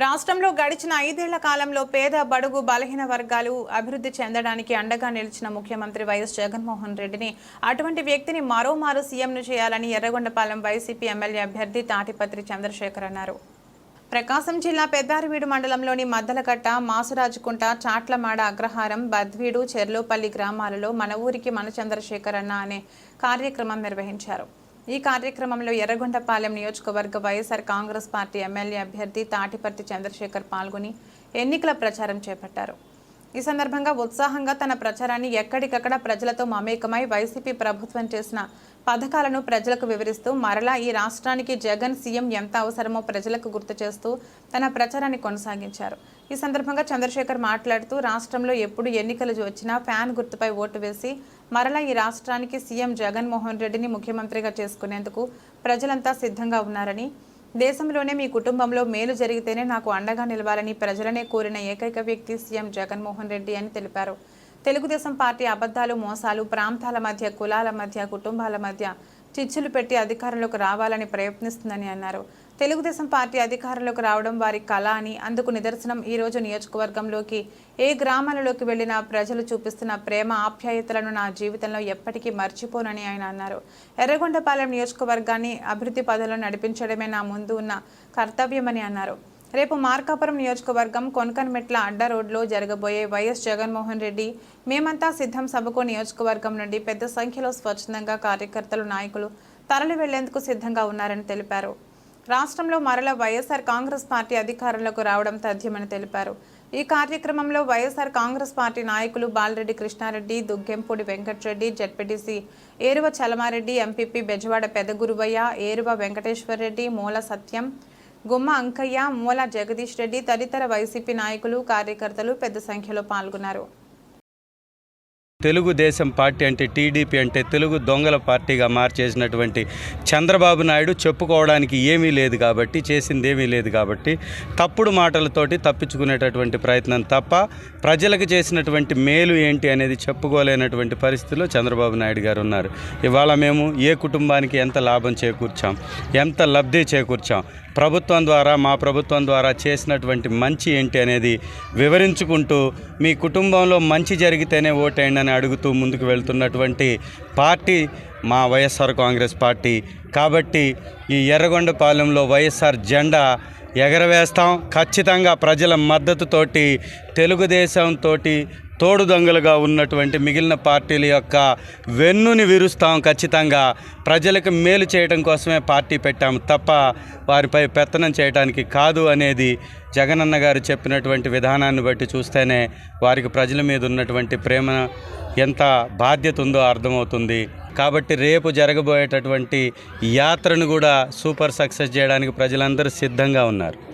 రాష్ట్రంలో గడిచిన ఐదేళ్ళ కాలంలో పేద బడుగు బలహీన వర్గాలు అభివృద్ధి చెందడానికి అండగా నిలిచిన ముఖ్యమంత్రి వైఎస్ జగన్మోహన్ రెడ్డిని అటువంటి వ్యక్తిని మరోమారు సీఎంను చేయాలని ఎర్రగొండపాలెం వైసీపీ ఎమ్మెల్యే అభ్యర్థి తాటిపత్రి చంద్రశేఖర్ అన్నారు. ప్రకాశం జిల్లా పెద్దారివీడు మండలంలోని మద్దలకట్ట మాసురాజుకుంట చాట్లమాడ అగ్రహారం బద్వీడు చెర్లోపల్లి గ్రామాలలో మన ఊరికి మన చంద్రశేఖర్ అన్న అనే కార్యక్రమం నిర్వహించారు. ఈ కార్యక్రమంలో ఎర్రగొండపాలెం నియోజకవర్గ వైఎస్ఆర్ కాంగ్రెస్ పార్టీ ఎమ్మెల్యే అభ్యర్థి తాటిపర్తి చంద్రశేఖర్ పాల్గొని ఎన్నికల ప్రచారం చేపట్టారు. ఈ సందర్భంగా ఉత్సాహంగా తన ప్రచారాన్ని ఎక్కడికక్కడ ప్రజలతో మమేకమై వైసీపీ ప్రభుత్వం చేసిన పథకాలను ప్రజలకు వివరిస్తూ మరలా ఈ రాష్ట్రానికి జగన్ సీఎం ఎంత అవసరమో ప్రజలకు గుర్తు చేస్తూ తన ప్రచారాన్ని కొనసాగించారు. ఈ సందర్భంగా చంద్రశేఖర్ మాట్లాడుతూ రాష్ట్రంలో ఎప్పుడు ఎన్నికలు వచ్చినా ఫ్యాన్ గుర్తుపై ఓటు వేసి మరలా ఈ రాష్ట్రానికి సీఎం జగన్మోహన్ రెడ్డిని ముఖ్యమంత్రిగా చేసుకునేందుకు ప్రజలంతా సిద్ధంగా ఉన్నారని దేశంలోనే మీ కుటుంబంలో మేలు జరిగితేనే నాకు అండగా నిలవాలని ప్రజలనే కోరిన ఏకైక వ్యక్తి సీఎం జగన్మోహన్ రెడ్డి అని తెలిపారు. తెలుగుదేశం పార్టీ అబద్ధాలు మోసాలు ప్రాంతాల మధ్య కులాల మధ్య కుటుంబాల మధ్య చిచ్చులు పెట్టి అధికారంలోకి రావాలని ప్రయత్నిస్తుందని అన్నారు. తెలుగుదేశం పార్టీ అధికారంలోకి రావడం వారి కళ అని అందుకు నిదర్శనం ఈ రోజు నియోజకవర్గంలోకి. ఏ గ్రామాలలోకి వెళ్ళినా ప్రజలు చూపిస్తున్న ప్రేమ ఆప్యాయతలను నా జీవితంలో ఎప్పటికీ మర్చిపోనని ఆయన అన్నారు. ఎర్రగొండపాలెం నియోజకవర్గాన్ని అభివృద్ధి పదంలో నడిపించడమే నా ముందు ఉన్న కర్తవ్యమని అన్నారు. రేపు మార్కాపురం నియోజకవర్గం కొనకన్మెట్ల అడ్డ రోడ్లో జరగబోయే వైఎస్ జగన్మోహన్ రెడ్డి మేమంతా సిద్ధం సభకు నియోజకవర్గం నుండి పెద్ద సంఖ్యలో స్వచ్ఛందంగా కార్యకర్తలు నాయకులు తరలి వెళ్ళేందుకు సిద్ధంగా ఉన్నారని తెలిపారు. రాష్ట్రంలో మరల వైఎస్ఆర్ కాంగ్రెస్ పార్టీ అధికారంలోకి రావడం తథ్యమని తెలిపారు. ఈ కార్యక్రమంలో వైఎస్ఆర్ కాంగ్రెస్ పార్టీ నాయకులు బాలరెడ్డి కృష్ణారెడ్డి దుగ్గెంపూడి వెంకటరెడ్డి జడ్పీటీసీ ఏరువ చలమారెడ్డి ఎంపీపీ బెజవాడ పెదగురువయ్య ఏరువ వెంకటేశ్వరరెడ్డి మూల సత్యం గుమ్మ అంకయ్య మూల జగదీష్ రెడ్డి తదితర వైసీపీ నాయకులు కార్యకర్తలు పెద్ద సంఖ్యలో పాల్గొన్నారు. తెలుగుదేశం పార్టీ అంటే టీడీపీ అంటే తెలుగు దొంగల పార్టీగా మార్చేసినటువంటి చంద్రబాబు నాయుడు చెప్పుకోవడానికి ఏమీ లేదు కాబట్టి చేసింది ఏమీ లేదు కాబట్టి తప్పుడు మాటలతోటి తప్పించుకునేటటువంటి ప్రయత్నం తప్ప ప్రజలకు చేసినటువంటి మేలు ఏంటి అనేది చెప్పుకోలేనటువంటి పరిస్థితిలో చంద్రబాబు నాయుడు గారు ఉన్నారు. ఇవాళ మేము ఏ కుటుంబానికి ఎంత లాభం చేకూర్చాం ఎంత లబ్ధి చేకూర్చాం ప్రభుత్వం ద్వారా మా ప్రభుత్వం ద్వారా చేసినటువంటి మంచి ఏంటి అనేది వివరించుకుంటూ మీ కుటుంబంలో మంచి జరిగితేనే ఓటేయండి అని అడుగుతూ ముందుకు వెళ్తున్నటువంటి పార్టీ మా వైఎస్ఆర్ కాంగ్రెస్ పార్టీ. కాబట్టి ఈ ఎర్రగొండపాలెంలో వైఎస్ఆర్ జెండా ఎగరవేస్తాం. ఖచ్చితంగా ప్రజల మద్దతుతోటి తెలుగుదేశంతో తోడు దొంగలుగా ఉన్నటువంటి మిగిలిన పార్టీల యొక్క వెన్నుని విరుస్తాం ఖచ్చితంగా. ప్రజలకు మేలు చేయడం కోసమే పార్టీ పెట్టాము తప్ప వారిపై పెత్తనం చేయడానికి కాదు అనేది జగనన్న గారు చెప్పినటువంటి విధానాన్ని బట్టి చూస్తేనే వారికి ప్రజల మీద ఉన్నటువంటి ప్రేమ ఎంత బాధ్యత ఉందో అర్థమవుతుంది. కాబట్టి రేపు జరగబోయేటటువంటి యాత్రను కూడా సూపర్ సక్సెస్ చేయడానికి ప్రజలందరూ సిద్ధంగా ఉన్నారు.